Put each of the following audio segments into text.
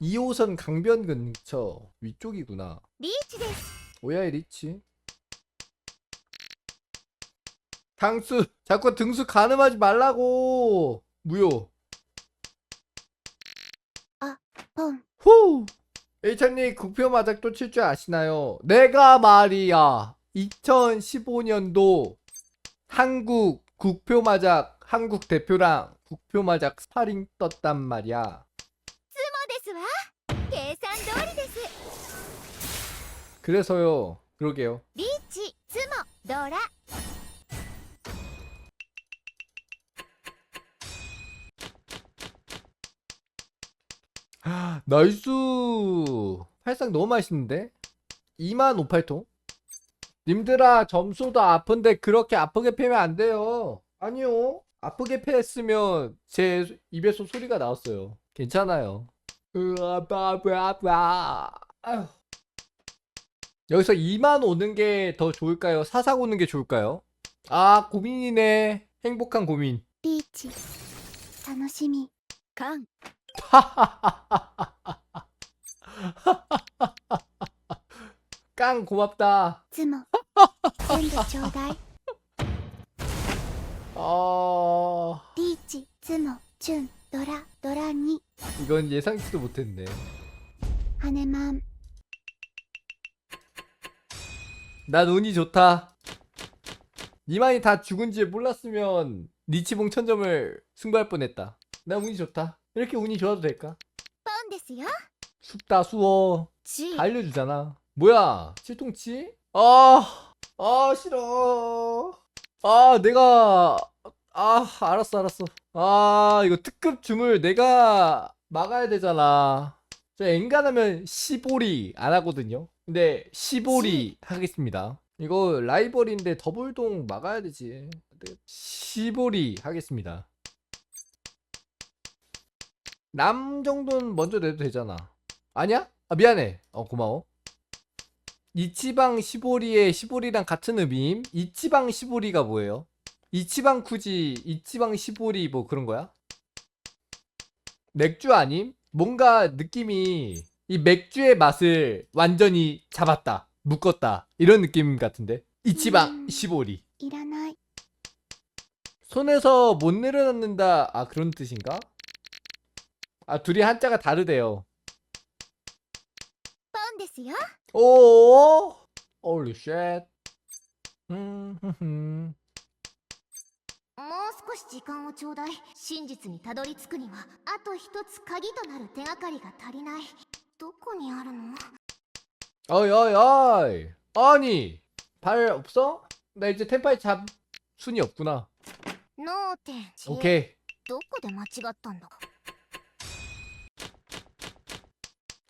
2호선 강변 근처 위쪽이구나. 리치 데스. 오야의 리치. 당수 자꾸 등수 가늠하지 말라고. 무효. 아, 펑. 후. 일찬님 국표 마작 또 칠 줄 아시나요? 내가 말이야. 2015년도 한국 국표 마작 한국 대표랑 국표 마작 스파링 떴단 말이야. 計算通りです 그래서요 그러게요 リーチツモドラ 나이스 팔상 너무 맛있는데 2만 58통 님들아 점수도 아픈데 그렇게 아프게 패면 안 돼요 아니요 아프게 패했으면 제 입에서 소리가 나왔어요 괜찮아요 으아바바바 아휴. 여기서 2만 오는 게 더 좋을까요 사상 오는 게 좋을까요 아 고민이네 행복한 고민 リーチ楽しみカン 깡 고맙다 ツモ全部ちょうだい 아 リーチツモチュン ドラドラに 이건 예상치도 못했네 ハネマン 난 운이 좋다 니만이 다 죽은지 몰랐으면 니치봉 천점을 승부할 뻔했다 난 운이 좋다 이렇게 운이 좋아도 될까? ポンですよ 춥다 수워 チ 다 알려주잖아 뭐야 칠통치? 아, 아 싫어 아 내가 아 알았어 알았어. 아 이거 특급 줌을 내가 막아야 되잖아. 저 엔간하면 시보리 안 하거든요. 근데 시보리 하겠습니다. 이거 라이벌인데 더블동 막아야 되지. 시보리 하겠습니다. 남 정도는 먼저 내도 되잖아. 아니야? 아 미안해. 어 고마워. 이치방 시보리의 시보리랑 같은 의미임? 이치방 시보리가 뭐예요? 이치방 쿠지 이치방 시보리 뭐 그런 거야? 맥주 아님? 뭔가 느낌이 이 맥주의 맛을 완전히 잡았다 묶었다 이런 느낌 같은데 이치방 음. 시보리 いらない 손에서 못 내려놓는다 아 그런 뜻인가? 아 둘이 한자가 다르대요 ポンですよ 오, holy shit. 음, 흠흠. もう少し時間をちょうだい真実にたどり着くにはあと一つ鍵となる手がかりが足りないどこにあるの 어이, 어이, 어이. 아니, 발 없어? 나 이제 템파이 잡 순이 없구나. 脳天 오케이. どこで間違ったんだ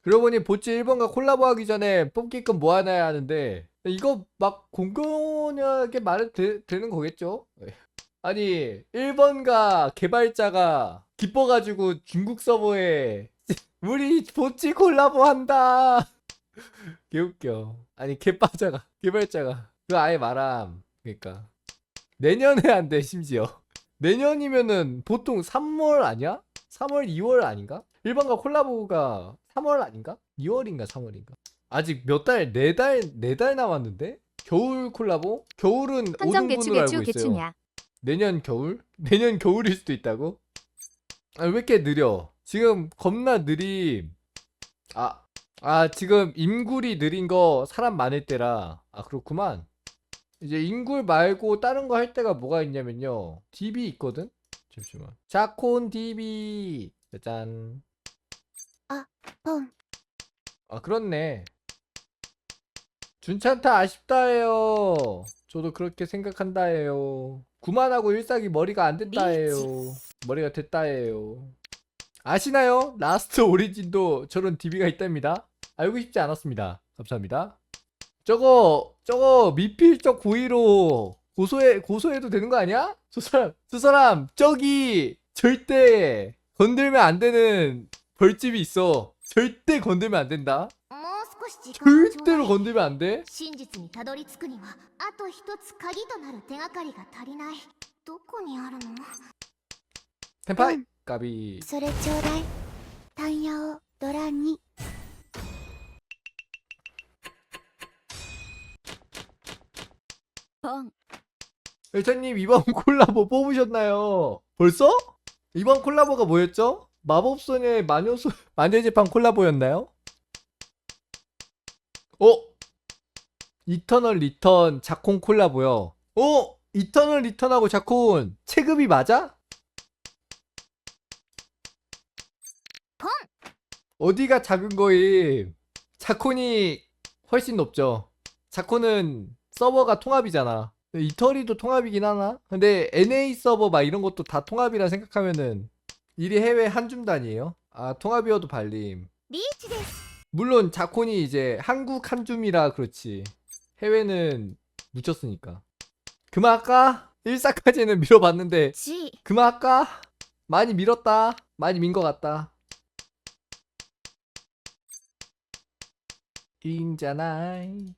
그러고 보니 보치 1번과 콜라보 하기 전에 뽑기 건 뭐 하나 하는데 이거 막 공공하게 말해도 되, 되는 거겠죠? 아니 1번과 개발자가 기뻐가지고 중국 서버에 우리 보치 콜라보 한다 개웃겨 아니 개빠자가 개발자가 그거 아예 말함 그니까 내년에 한대 심지어 내년이면은 보통 3월 아니야? 3월 2월 아닌가? 1번과 콜라보가 3월 아닌가? 2월인가 3월인가? 아직 몇 달, 네 달, 네 달 남았는데? 겨울 콜라보? 겨울은 한정 개추 5등분으로 개추 알고 있어요. 개추냐 내년 겨울? 내년 겨울일 수도 있다고? 아, 왜 이렇게 느려? 지금 겁나 느림. 아, 아, 지금 임굴이 느린 거 사람 많을 때라. 아, 그렇구만. 이제 임굴 말고 다른 거 할 때가 뭐가 있냐면요. DB 있거든? 잠시만. 자콘 DB. 짜잔. ポン 아, 그렇네. 준찬타 아쉽다해요. 저도 그렇게 생각한다해요. 구만하고 일삭이 머리가 안 됐다해요. 머리가 됐다해요. 아시나요? 라스트 오리진도 저런 DB가 있답니다. 알고 싶지 않았습니다. 감사합니다. 저거 저거 미필적 고의로 고소해 고소해도 되는 거 아니야? 저 사람 저 사람 저기 절대 건들면 안 되는 벌집이 있어. 절대 건들면 안 된다. 절대로 い 건들면 안 돼. 真実にたどり着くにはあと一つ鍵となる手がかりが足りないどこにあるの 템파이 응. 까비. それちょうだいタンヤをドラに 뻥 열차님 이번 콜라보 뽑으셨나요? 벌써? 이번 콜라보가 뭐였죠? 마법소녀의 마녀소 마녀제판 콜라보였나요? 어? 이터널 리턴 자콘 콜라보요. 어? 이터널 리턴하고 자콘 체급이 맞아? 어디가 작은 거임? 자콘이 훨씬 높죠. 자콘은 서버가 통합이잖아. 이터리도 통합이긴 하나? 근데 NA 서버 막 이런 것도 다 통합이라 생각하면은 일이 해외 한줌 단이에요. 아 통합이어도 발림. 네, 리치です. 물론 자콘이 이제 한국 한 줌이라 그렇지. 해외는 묻혔으니까. 그만할까? 1사까지는 밀어봤는데 1 그만할까? 많이 밀었다. 많이 민 것 같다. 인자나이.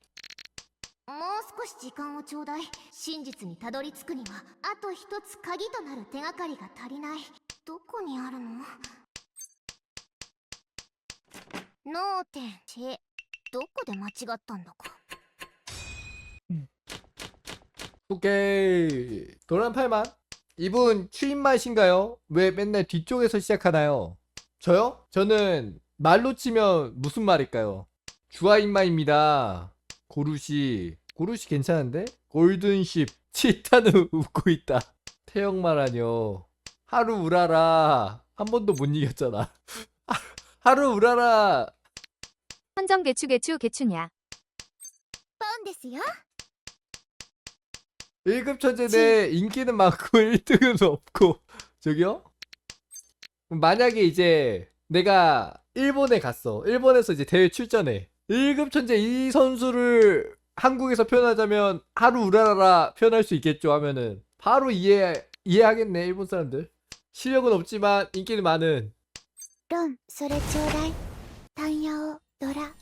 もう少し時間をちょうだい真実にたどり着くにはあと一つ鍵となる手がかりが足りないどこにあるの 脳天チどこで間違ったんだか 오케이. 노란 팔만. 이분 추임맛인가요? 왜 맨날 뒤쪽에서 시작하나요? 저요? 저는 말로 치면 무슨 말일까요? 주아인마입니다. 고루시. 고루시 괜찮은데? 골든십. 치타는 웃고 있다. 태영말하뇨. 하루 우라라. 한 번도 못 이겼잖아. 하루 우라라. 헌정 개추 개추 개추냐. ポンですよ 1급 천재인데 인기는 많고 1등은 없고 저기요? 만약에 이제 내가 일본에 갔어 일본에서 이제 대회 출전해 1급 천재 이 선수를 한국에서 표현하자면 하루 우라라라 표현할 수 있겠죠 하면은 바로 이해 이해하겠네 일본 사람들 실력은 없지만 인기는 많은 그럼 소래 초랄 다녀오 노라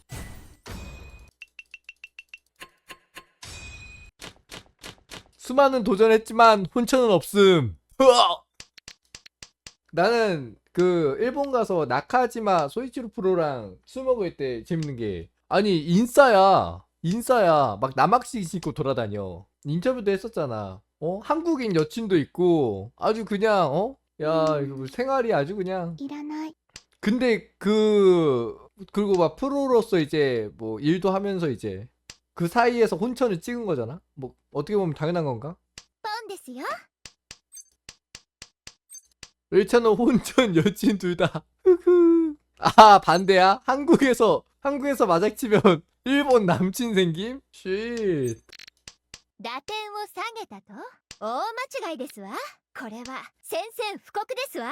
수많은 도전했지만 혼천은 없음. 으아! 나는 그 일본 가서 나카지마 소이치로 프로랑 술 먹을 때 재밌는 게 아니 인싸야. 인싸야. 막 남학식 신고 돌아다녀. 인터뷰도 했었잖아. 어? 한국인 여친도 있고 아주 그냥 어야 이거 뭐 생활이 아주 그냥 일어나. 근데 그 그리고 막 프로로서 이제 뭐 일도 하면서 이제 그 사이에서 혼천을 찍은 거잖아 뭐 어떻게 보면 당연한 건가 ポンですよ 일차는 혼전 여친 둘 다. 흐흐. 아 반대야? 한국에서 한국에서 마작치면 일본 남친 생김? 쉿. 打点を下げたと大間違いですわこれは宣戦布告ですわ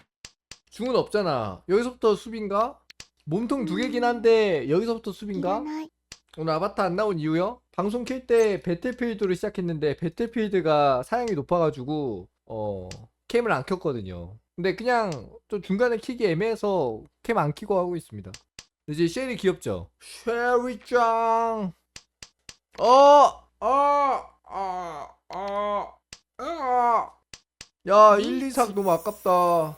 중은 없잖아 여기서부터 수빈가? 몸통 두 개긴 음. 한데 여기서부터 수빈가? 오늘 아바타 안 나온 이유요? 방송 킬 때 배틀필드로 시작했는데 배틀필드가 사양이 높아가지고 어 캠을 안 켰거든요 근데 그냥 좀 중간에 키기 애매해서 캠 안 키고 하고 있습니다 이제 쉘이 귀엽죠? 쉘이짱 어! 어! 어! 어! 어! 야 1, 2, 4 너무 아깝다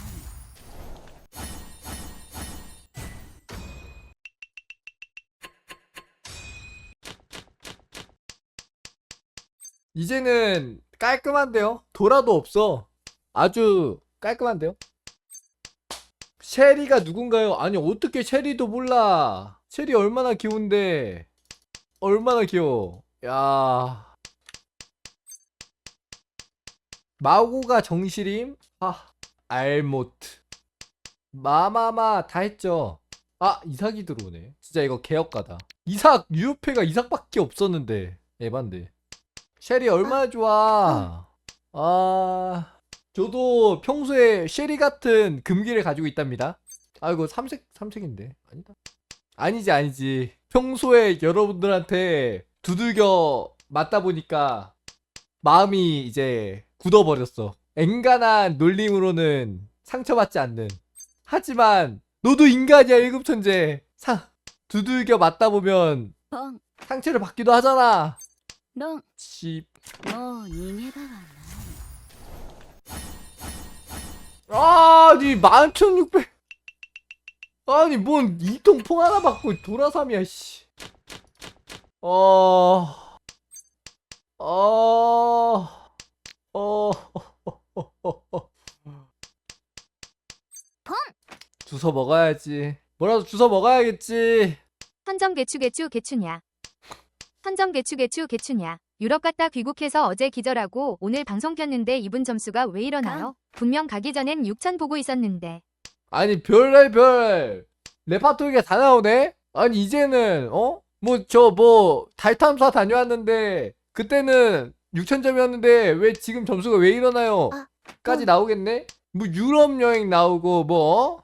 이제는 깔끔한데요? 도라도 없어. 아주 깔끔한데요? 쉐리가 누군가요? 아니 어떻게 쉐리도 몰라. 쉐리 얼마나 귀여운데. 얼마나 귀여워. 야. 마고가 정실임? 아, 알모트. 마마마 다 했죠. 아, 이삭이 들어오네. 진짜 이거 개혁가다. 이삭, 유효패가 이삭밖에 없었는데. 에반데. 쉐리 얼마나 좋아. 아, 저도 평소에 쉐리 같은 금기를 가지고 있답니다. 아, 이거 삼색, 삼색인데. 아니다. 아니지, 아니지. 평소에 여러분들한테 두들겨 맞다 보니까 마음이 이제 굳어버렸어. 앵간한 놀림으로는 상처받지 않는. 하지만, 너도 인간이야, 1급 천재. 상, 두들겨 맞다 보면 상처를 받기도 하잖아. ロン 씨, もう逃げ場はない 아니 11,600 아니 뭔 이통 퐁 하나 받고 도라삼이야 씨. 어... 어... 어... 퐁! 주워 먹어야지 뭐라도 주워 먹어야겠지 헌정 개추 개추 개추냐. 헌정 개추 개추 개추냐. 유럽 갔다 귀국해서 어제 기절하고 오늘 방송 켰는데 이분 점수가 왜 이러나요? 분명 가기 전엔 6천 보고 있었는데. 아니 별날 별 레파토리가 다 나오네? 아니 이제는 어? 뭐 저 뭐 달탐사 다녀왔는데 그때는 6천 점이었는데 왜 지금 점수가 왜 이러나요? 아, 까지 음. 나오겠네? 뭐 유럽 여행 나오고 뭐 어?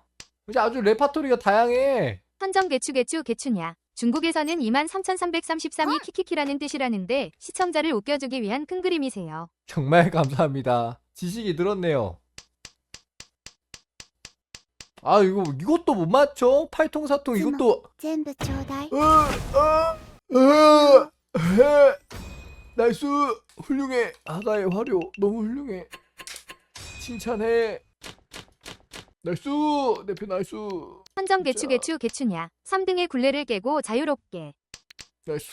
이제 아주 레파토리가 다양해 헌정 개추 개추 개추냐. 중국에서는 23,333이 키키키라는 뜻이라는데 시청자를 웃겨주기 위한 큰 그림이세요. 정말 감사합니다 지식이 늘었네요 아 이거 이것도 못 맞춰? 팔통사통 이것도 全部ちょうだい 어, 어, 어, 해. 나이스 훌륭해 아가의 화려 너무 훌륭해 칭찬해 나이스! 대표 나이스! 헌정 개추. 개추 개추냐. 3등의 굴레를 깨고 자유롭게. 나이스.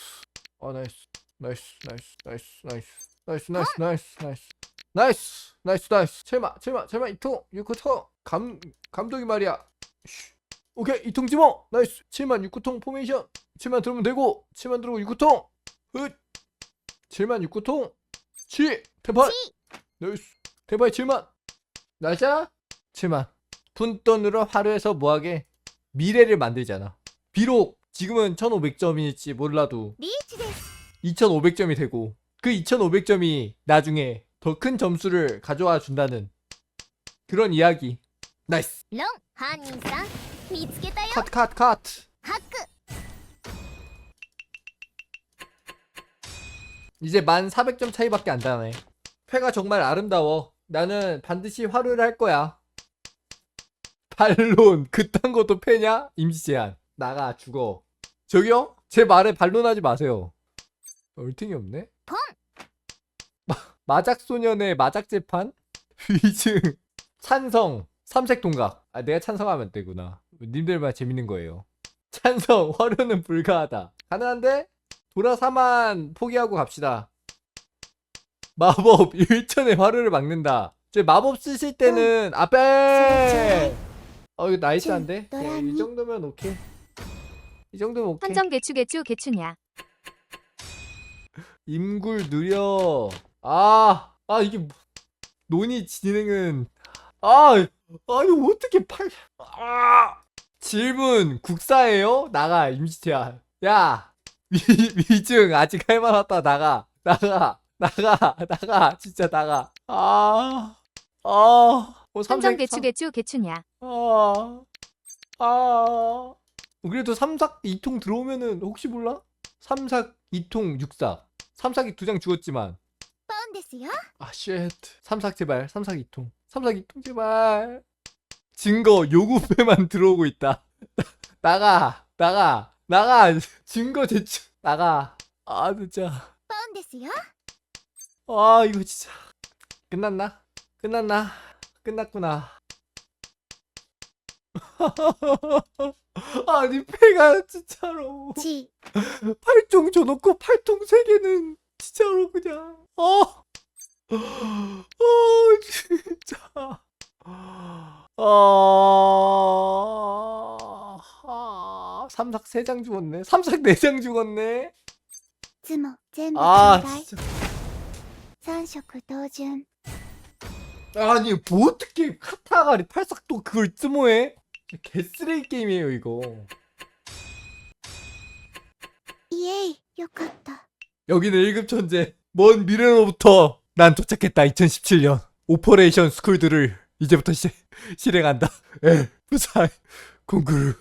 아 나이스. 나이스 나이스 나이스 나이스. 나이스 나이스 나이스 나이스. 나이스! 나이스 나이스. 제마 제마 제마 이통 유코통? 감 감독이 말이야. 쉬. 오케이 이통 지모 나이스. 7만 6구통 포메이션. 7만 들으면 되고 7만 들고 6구통. 흑 7만 6구통. 치 대파 나이스. 대파에 7만. 나이스 7만 푼돈으로 하루에서 뭐하게 미래를 만들잖아. 비록 지금은 1500점일지 몰라도 2500점이 되고 그 2500점이 나중에 더 큰 점수를 가져와 준다는 그런 이야기. 나이스. 컷, 컷, 컷. 이제 만 400점 차이밖에 안 나네. 회가 정말 아름다워. 나는 반드시 화루를 할 거야. 반론 그딴 것도 패냐? 임시 제한. 나가 죽어. 저기요? 제 말에 반론하지 마세요. 얼탱이 없네? 펑! 마, 마작 소년의 마작 재판? 위증. 찬성. 삼색 동각. 아 내가 찬성하면 되구나. 님들만 재밌는 거예요. 찬성. 화료는 불가하다. 가능한데? 도라사만 포기하고 갑시다. 마법. 1천의 화료를 막는다. 저 마법 쓰실 때는 앞에 어 이거 나이스한데? 좀 예, 이? 정도면 오케이 이 정도면 오케이 헌정 개추 개추 개추냐. 임굴 느려. 아, 아 이게 뭐- 논의 진행은 아, 아니 어떻게 팔? 아, 질문 국사예요? 나가 임시 제한. 야, 위, 위증 아직 할 만하다 나가, 나가, 나가, 나가, 진짜 나가. 아, 아, 뭐 헌정 삼색 개추 개추 개추냐. 아, 아. 그래도 삼삭 2통 들어오면은 혹시 몰라? 삼삭 2통 6삭. 삼삭이 두 장 죽었지만. 아, 쉣. 삼삭 제발. 삼삭 2통. 삼삭 2통 제발. 증거 요구배만 들어오고 있다. 나가. 나가. 나가. 증거 제출. 나가. 아, 진짜. 뻔데스요? 아, 이거 진짜. 끝났나? 끝났나? 끝났구나. 아니 패가 진짜로ち 팔종 줘놓고 팔통 세 개는 진짜로 그냥 어, 어 진짜 아, 삼삭 세 장 죽었네. 삼삭 네 장 죽었네. つも全部ちょ 아 うだい 진짜 三色同順 아니 뭐 어떻게 카타가리 팔삭도 그걸 쯔모해? 개쓰레기 게임이에요 이거. 이에이 요카타 여기는 1급 천재 먼 미래로부터 난 도착했다 2017년. 오퍼레이션 스쿨들을 이제부터 시, 실행한다. 에 부사이 공구르